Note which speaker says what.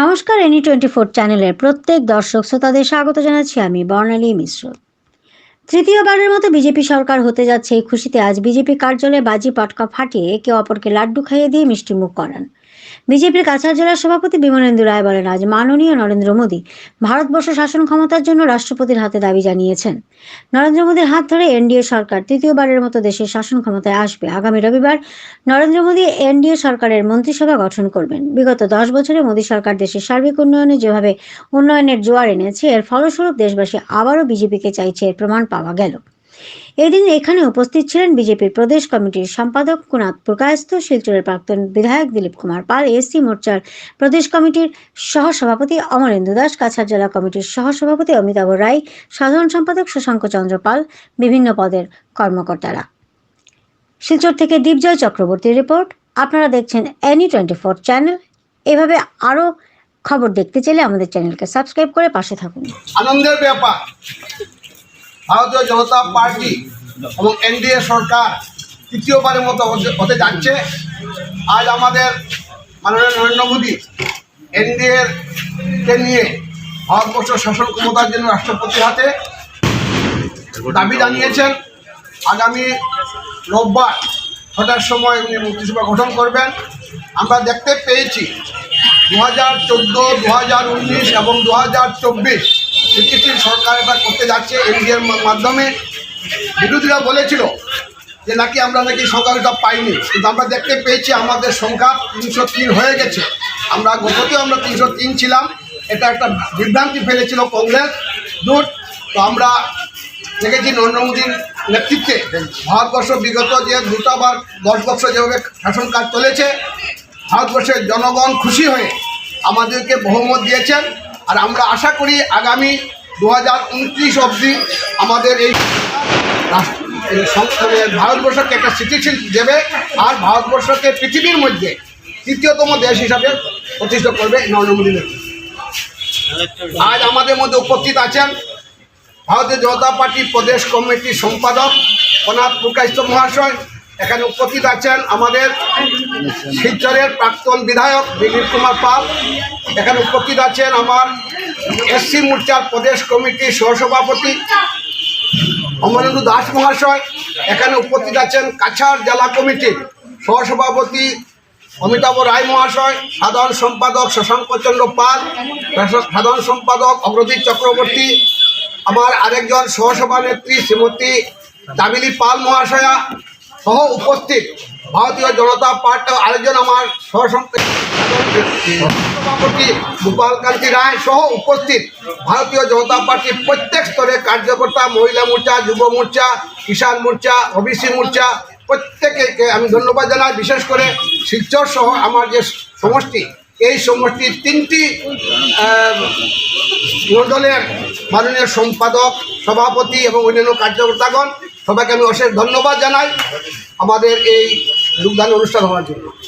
Speaker 1: নমস্কার any twenty four চ্যানেলের প্রত্যেক দর্শক শ্রোতাদের স্বাগত জানাচ্ছি আমি বর্ণালী মিশ্র। তৃতীয়বারের মতো বিজেপি সরকার হতে যাচ্ছে এই খুশিতে আজ বিজেপি কার্যালয়ে বাজি পটকা ফাটিয়ে একে অপরকে লাড্ডু খাইয়ে দিয়ে মিষ্টিমুখ করান। বিজেপির কাছাড় জেলার সভাপতি বিমানেন্দু রায় বলেন, আজ মাননীয় নরেন্দ্র মোদী ভারতবর্ষ শাসন ক্ষমতার জন্য রাষ্ট্রপতির হাতে দাবি জানিয়েছেন। নরেন্দ্র মোদীর হাত ধরে এনডিএ সরকার তৃতীয়বারের মতো দেশের শাসন ক্ষমতায় আসবে। আগামী রবিবার নরেন্দ্র মোদী এনডিএ সরকারের মন্ত্রিসভা গঠন করবেন। বিগত দশ বছরে মোদী সরকার দেশের সার্বিক উন্নয়নে যেভাবে উন্নয়নের জোয়ার এনেছে, এর ফলস্বরূপ দেশবাসী আবারও বিজেপিকে চাইছে এর প্রমাণ পাওয়া গেল। এদিন এখানে উপস্থিত ছিলেন বিজেপির প্রদেশ কমিটির সম্পাদক কুনাথ প্রকাশস্থ শিলচরের প্রাক্তন বিধায়ক দিলীপ কুমার পাল এসসি মোর্চার প্রদেশ কমিটির সহসভাপতি অমরেন্দু দাস, কাছাড় জেলা কমিটির সহসভাপতি অমিতাভ রায়, সাধারণ সম্পাদক শশাঙ্ক চন্দ্র পাল, বিভিন্ন পদের কর্মকর্তারা। শিলচর থেকে দীপজয় চক্রবর্তীর রিপোর্ট। আপনারা দেখছেন এনি টোয়েন্টি ফোর চ্যানেল। এভাবে আরও খবর দেখতে চাইলে আমাদের চ্যানেলকে সাবস্ক্রাইব করে পাশে থাকুন।
Speaker 2: আনন্দের ব্যাপার। ভারতীয় জনতা পার্টি এবং এনডিএ সরকার তৃতীয়বারের মতো হতে- যাচ্ছে। আজ আমাদের মাননীয় নরেন্দ্র মোদী এনডিএ কে নিয়ে ভারতবর্ষ শাসন ক্ষমতার জন্য রাষ্ট্রপতির হাতে দাবি জানিয়েছেন। আগামী রোববার ছটার সময় উনি মন্ত্রিসভা গঠন করবেন। আমরা দেখতে পেয়েছি দু হাজার চোদ্দ দু হাজার উনিশ এবং দু হাজার চব্বিশ সিটিসির সরকার এটা করতে যাচ্ছে এনডিএর মাধ্যমে। বিরোধীরা বলেছিল যে নাকি আমরা নাকি সংখ্যাটা পাইনি। কিন্তু আমরা দেখতে পেয়েছি আমাদের সংখ্যা তিনশো তিন হয়ে গেছে। আমরা গততেও আমরা তিনশো তিন ছিলাম। এটা একটা বিভ্রান্তি ফেলেছিল কংগ্রেস। জোট তো আমরা দেখেছি নরেন্দ্র মোদীর নেতৃত্বে ভারতবর্ষ বিগত যে দুটাবার, দশ বছর যেভাবে শাসন কাজ চলেছে, ভারতবর্ষের জনগণ খুশি হয়ে আমাদেরকে বহুমত দিয়েছেন। আর আমরা আশা করি আগামী দু হাজার উনত্রিশ অবধি আমাদের এই ভারতবর্ষকে একটা স্থিতিশীল দেবে আর ভারতবর্ষকে পৃথিবীর মধ্যে তৃতীয়তম দেশ হিসাবে প্রতিষ্ঠা করবে নরেন্দ্র মোদী আজ আমাদের মধ্যে উপস্থিত আছেন ভারতীয় জনতা পার্টি প্রদেশ কমিটির সম্পাদক কনাথ প্রকাশিত মহাশয় এখানে উপস্থিত আছেন আমাদের শিলচরের প্রাক্তন বিধায়ক দিলীপ কুমার পাল। এখানে উপস্থিত আছেন আমার এসসি মোর্চার প্রদেশ কমিটির সহসভাপতি অমরেন্দু দাস মহাশয়। এখানে উপস্থিত আছেন কাছাড় জেলা কমিটির সহসভাপতি অমিতাভ রায় মহাশয়, সাধারণ সম্পাদক শশাঙ্ক চন্দ্র পাল সাধারণ সম্পাদক অগ্রজিৎ চক্রবর্তী, আমার আরেকজন সহসভানেত্রী শ্রীমতী দামিনী পাল মহাশয়া সহ উপস্থিত ভারতীয় জনতা পার্টি আরেকজন আমার সহসভাপতি গোপাল কান্তি রায় সহ উপস্থিত ভারতীয় জনতা পার্টির প্রত্যেক স্তরে কার্যকর্তা, মহিলা মোর্চা, যুব মোর্চা, কিষাণ মোর্চা, ওবিসি মোর্চা প্রত্যেকে আমি ধন্যবাদ জানাই। বিশেষ করে শিলচর সহ আমার যে সমষ্টি, এই সমষ্টির তিনটি মণ্ডলের মাননীয় সম্পাদক, সভাপতি এবং অন্যান্য কার্যকর্তাগণ সবাইকে আমি অশেষ ধন্যবাদ জানাই আমাদের এই যোগদান অনুষ্ঠান হওয়ার জন্য।